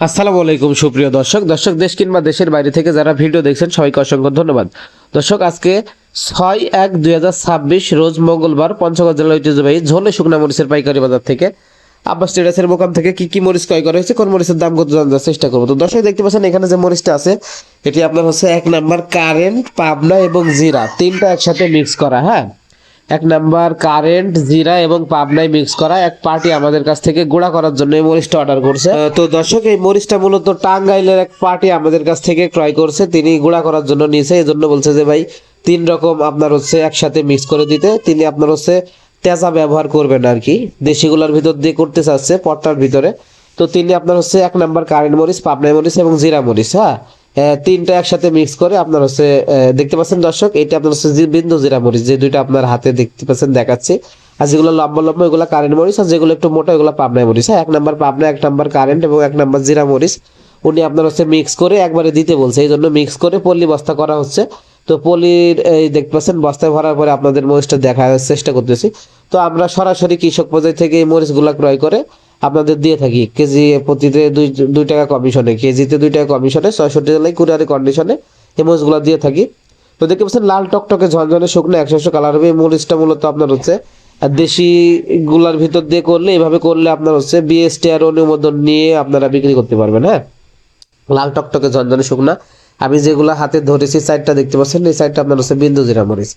আসসালামু আলাইকুম, সুপ্রিয় দর্শক। দর্শক, দেশ কিংবা দেশের বাইরে থেকে যারা ভিডিও দেখছেন, সবাইকে অসংখ্য ধন্যবাদ। দর্শক, আজকে ছয় এক দুই হাজার ছাব্বিশ, রোজ মঙ্গলবার পঞ্চগড় জেলা ঐতিহ্যবাহী ঝোলে শুকনা মরিচের পাইকারি বাজার থেকে আব্বাস ট্রেডার্সের মোকাম থেকে কি কি মরিচ ক্রয় করা হয়েছে, কোন মরিচের দাম কত জানার চেষ্টা করব। তো দর্শক, দেখতে পাচ্ছেন, এখানে যে মরিচটা আছে, এটি আপনার হচ্ছে এক নাম্বার কারেন্ট, পাবনা এবং জিরা, তিনটা একসাথে মিক্স করা হ্যাঁ? এক নাম্বার কারেন্ট জিরা এবং পাবনায় মিক্স করা এক পার্টি আমাদের কাছ থেকে গুঁড়া করার জন্য এই মরিচটা অর্ডার করছে। তো দর্শক, এই মরিচটা মূলত টাঙ্গাইলের এক পার্টি আমাদের কাছ থেকে ক্রয় করছে। তিনি গুঁড়া করার জন্য নিয়েছে এই জন্য বলছে যে, ভাই, তিন রকম আপনার হচ্ছে একসাথে মিক্স করে দিতে। তিনি আপনার হচ্ছে তেজা ব্যবহার করবেন আর কি। দেশিগুলার ভিতর দিয়ে করতে চাচ্ছে, পট্টার ভিতরে। তো তিনি আপনার হচ্ছে এক নাম্বার কারেন্ট মরিচ পাবনাই মরিচ এবং জিরা মরিচ হ্যাঁ? তিনটা একসাথে মিক্স করে আপনার হচ্ছে দেখতে পাচ্ছেন দর্শক, এটা আপনার হচ্ছে বিন্দু জিরা মরিচ যে দুইটা আপনার হাতে দেখতে পাচ্ছেন, দেখাচ্ছে। আর যেগুলো লম্বা লম্বা, এগুলো কারেন্ট মরিচ, আর যেগুলো একটু মোটা, এগুলো পাবনাই মরিচ। হ্যাঁ এক নাম্বার পাবনা, এক নাম্বার কারেন্ট এবং এক নাম্বার জিরা মরিচ উনি আপনার হচ্ছে মিক্স করে একবারে দিতে বলছে। এই জন্য মিক্স করে পল্লী বস্তা করা হচ্ছে। তো পলির, এই দেখতে পাচ্ছেন, বস্তায় ভরার পরে আপনাদের মরিচটা দেখার চেষ্টা করতেছি। তো আমরা সরাসরি কৃষক পর্যায় থেকে এই মরিচগুলো ক্রয় করে আপনাদের দিয়ে থাকি। কেজি প্রতিতে দুই টাকা কমিশনে কেজিতে দুই টাকা কমিশনে ছয়ষট্টি জেলায় কুরিয়ারি কন্ডিশনে এই মরিচগুলো দিয়ে থাকি। তো দেখতে পাচ্ছেন, লাল টকটকে ঝনঝনে শুকনো একশো একশো কালার হবে। এই মরিচটা মূলত আপনার হচ্ছে দেশি গুলার ভিতর দিয়ে করলে, এভাবে করলে আপনার হচ্ছে বিএসটি আর অনুমোদন নিয়ে আপনারা বিক্রি করতে পারবেন হ্যাঁ? লাল টকটকে ঝনঝনে শুকনা আমি যেগুলো হাতে ধরেছি সাইডটা দেখতে পাচ্ছেন, এই সাইডটা আপনার হচ্ছে বিন্দু জিরা মরিচ।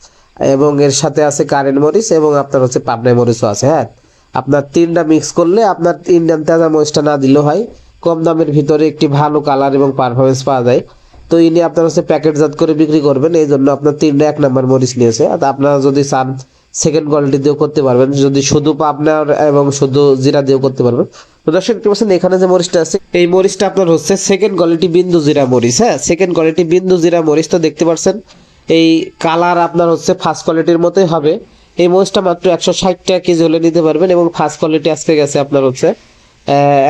এবং এর সাথে আছে কারেন্ট মরিচ এবং আপনার হচ্ছে পাবনাই মরিচও আছে হ্যাঁ? আপনার তিনটা মিক্স করলে আপনার ইন্ডিয়ান তাজা মরিচটা না দিলেও হয়। কম দামের ভিতরে একটি ভালো কালার এবং পারফরমেন্স পাওয়া যায়। তো ইনি আপনার হচ্ছে প্যাকেটজাত করে বিক্রি করবেন, এই জন্য আপনার তিনটা এক নাম্বার মরিচ নিয়েছে। আর আপনারা যদি চান সেকেন্ড কোয়ালিটি দিয়েও করতে পারবেন। যদি শুধু পাবনার এবং শুধু জিরা দিয়েও করতে পারবেন তো দর্শক, দেখতে পাচ্ছেন, এখানে যে মরিচটা আছে, এই মরিচটা আপনার হচ্ছে সেকেন্ড কোয়ালিটি বিন্দু জিরা মরিচ হ্যাঁ? সেকেন্ড কোয়ালিটি বিন্দু জিরা মরিচ, তো দেখতে পাচ্ছেন, এই কালার আপনার হচ্ছে ফার্স্ট কোয়ালিটির মতোই হবে। এই মরিচটা মাত্র একশো ষাট টাকা কেজি হলে নিতে পারবেন এবং ফার্স্ট কোয়ালিটি আজকে গেছে আপনার হচ্ছে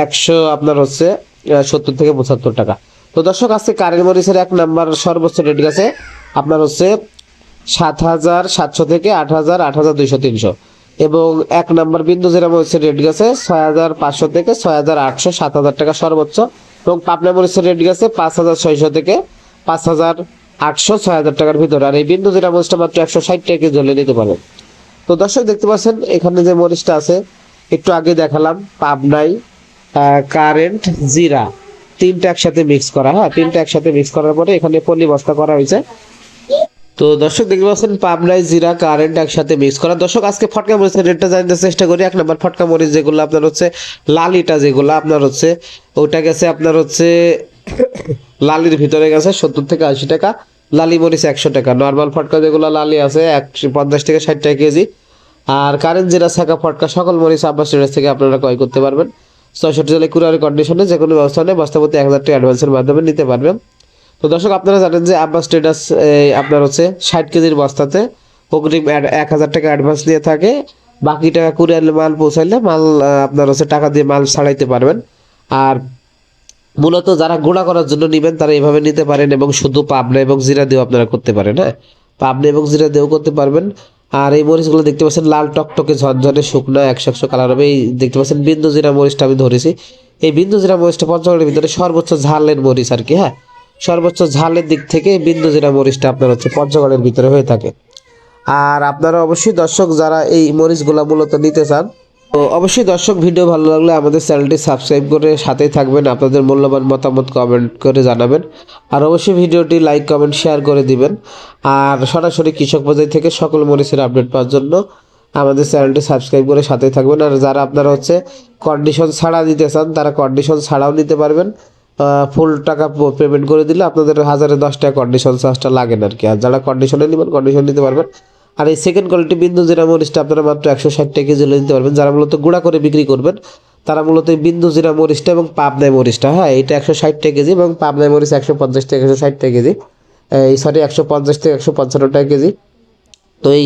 একশো আপনার হচ্ছে সত্তর থেকে পঁচাত্তর টাকা। তো দর্শক, আজকে কারেন্ট মরিচের এক নাম্বার সর্বোচ্চ রেট গেছে আপনার হচ্ছে সাত হাজার সাতশো থেকে আট হাজার আট হাজার দুইশো তিনশো। এবং এক নাম্বার বিন্দু যেটা মরিচের রেট গেছে ছয় হাজার পাঁচশো থেকে ছয় হাজার আটশো, সাত হাজার টাকা সর্বোচ্চ। এবং পাবনা মরিচের রেট গেছে পাঁচ হাজার ছয়শো থেকে পাঁচ হাজার আটশো, ছয় হাজার টাকার ভিতরে। আর এই বিন্দু যেটা মরিচটা মাত্র একশো ষাট টাকা কেজি হলে নিতে পারেন তো দর্শক, দেখতে পাচ্ছেন, এখানে যে মরিচটা আছে, একটু আগে দেখালাম পাবনাই কারেন্ট, জিরা, তিনটা একসাথে মিক্স করা। হ্যাঁ তিনটা একসাথে মিক্স করার পরে এখানে পল্লী বস্তা করা হয়েছে। তো দর্শক, দেখতে পাচ্ছেন পাবনাই জিরা কারেন্ট একসাথে মিক্স করা। দর্শক, আজকে ফটকা মরিচের রেটটা জানতে চেষ্টা করি। এক নম্বর ফটকা মরিচ যেগুলো আপনার হচ্ছে, লালিটা যেগুলো আপনার হচ্ছে, ওটা গেছে আপনার হচ্ছে, লালির ভিতরে গেছে সত্তর থেকে আশি টাকা। লালি মরিচ একশো টাকা। নর্মাল ফটকা যেগুলো লালি আছে, একশো পঞ্চাশ থেকে ষাট টাকা কেজি। আর কারেন্ট জিরা শাখা ফটকা, সকল মরিচ আব্বাস ট্রেডার্স থেকে আপনারা ক্রয় করতে পারবেন। ছয়ষট্টি জেলায় কুরিয়ারি কন্ডিশনে যে কোনো ব্যবস্থা নেই বস্তাপতি এক হাজার টাকা অ্যাডভান্সের মাধ্যমে নিতে পারবেন। তো দর্শক, আপনারা জানেন যে আব্বাস ট্রেডার্স আপনার হচ্ছে ষাট কেজির বস্তাতে অগ্রিম এক হাজার টাকা অ্যাডভান্স দিয়ে থাকে। বাকি টাকা কুরিয়ারে মাল পৌঁছাইলে মাল আপনার হচ্ছে টাকা দিয়ে মাল ছাড়াইতে পারবেন। আর মূলত যারা গুঁড়া করার জন্য নেবেন, তারা এইভাবে নিতে পারেন এবং শুধু পাবনা এবং জিরা দিয়েও আপনারা করতে পারেন হ্যাঁ? পাবনা এবং জিরা দিয়েও করতে পারবেন। আর এই মরিচগুলো দেখতে পাচ্ছেন, লাল টকটকে ঝনঝনে শুকনো, একশো একশো কালার হবে। এই দেখতে পাচ্ছেন বিন্দু জিরা মরিচটা আমি ধরেছি। এই বিন্দু জিরা মরিচটা পঞ্চগড়ের ভিতরে সর্বোচ্চ ঝালের মরিচ আর কি হ্যাঁ? সর্বোচ্চ ঝালের দিক থেকে বিন্দু জিরা মরিচটা আপনার হচ্ছে পঞ্চগড়ের ভিতরে হয়ে থাকে। আর আপনারা অবশ্যই দর্শক যারা এই মরিচগুলো মূলত নিতে চান, তো অবশ্যই দর্শক ভিডিও ভালো লাগলে আমাদের চ্যানেলটি সাবস্ক্রাইব করে সাথেই থাকবেন, আপনাদের মূল্যবান মতামত কমেন্ট করে জানাবেন। আর অবশ্যই ভিডিওটি লাইক কমেন্ট শেয়ার করে দিবেন। আর সরাসরি কৃষক বাজার থেকে সকল মরিচের আপডেট পাওয়ার জন্য আমাদের চ্যানেলটি সাবস্ক্রাইব করে সাথেই থাকবেন। আর যারা আপনারা হচ্ছে কন্ডিশন ছাড়া নিতে চান, তারা কন্ডিশন ছাড়াও নিতে পারবেন। ফুল টাকা পেমেন্ট করে দিলে আপনাদের হাজারে দশ টাকা কন্ডিশন চার্জটা লাগে না আর কি। আর যারা কন্ডিশনে নেবেন কন্ডিশন নিতে পারবেন। আর এই সেকেন্ড কোয়ালিটি বিন্দু জিরা মরিচটা আপনারা মাত্র একশো ষাট টাকা কেজি নিতে পারবেন। যারা মূলত গুঁড়া করে বিক্রি করবেন, তারা মূলত বিন্দু জিরা মরিচটা এবং পাবনাই মরিচটা হ্যাঁ এটা একশো ষাট টাকা কেজি এবং পাবনাই মরিচ একশো পঞ্চাশ থেকে একশো ষাট টাকা কেজি। এই সরি একশো পঞ্চাশ থেকে একশো পঞ্চান্ন টাকা কেজি। তো এই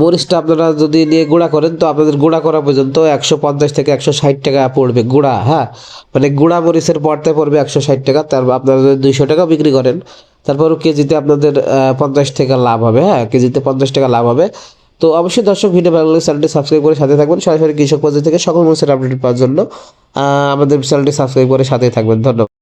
মরিচটা আপনারা যদি নিয়ে গুঁড়া করেন, তো আপনাদের গুঁড়া করা পর্যন্ত একশো পঞ্চাশ থেকে একশো ষাট টাকা পড়বে গুঁড়া হ্যাঁ? মানে গুঁড়া মরিচের পড়তে পড়বে একশো ষাট টাকা, তার আপনারা যদি দুইশো টাকা বিক্রি করেন, তারপরও কেজিতে আপনাদের পঞ্চাশ টাকা লাভ হবে হ্যাঁ? কেজিতে পঞ্চাশ টাকা লাভ হবে। তো অবশ্যই দর্শক, ভিডিও ভালো লাগলে চ্যানেলটি সাবস্ক্রাইব করে সাথে থাকবেন। সরাসরি কৃষক পর্যায়ে থেকে সকল মরিচের আপডেট পাওয়ার জন্য আমাদের চ্যানেলটি সাবস্ক্রাইব করে সাথে থাকবেন। ধন্যবাদ।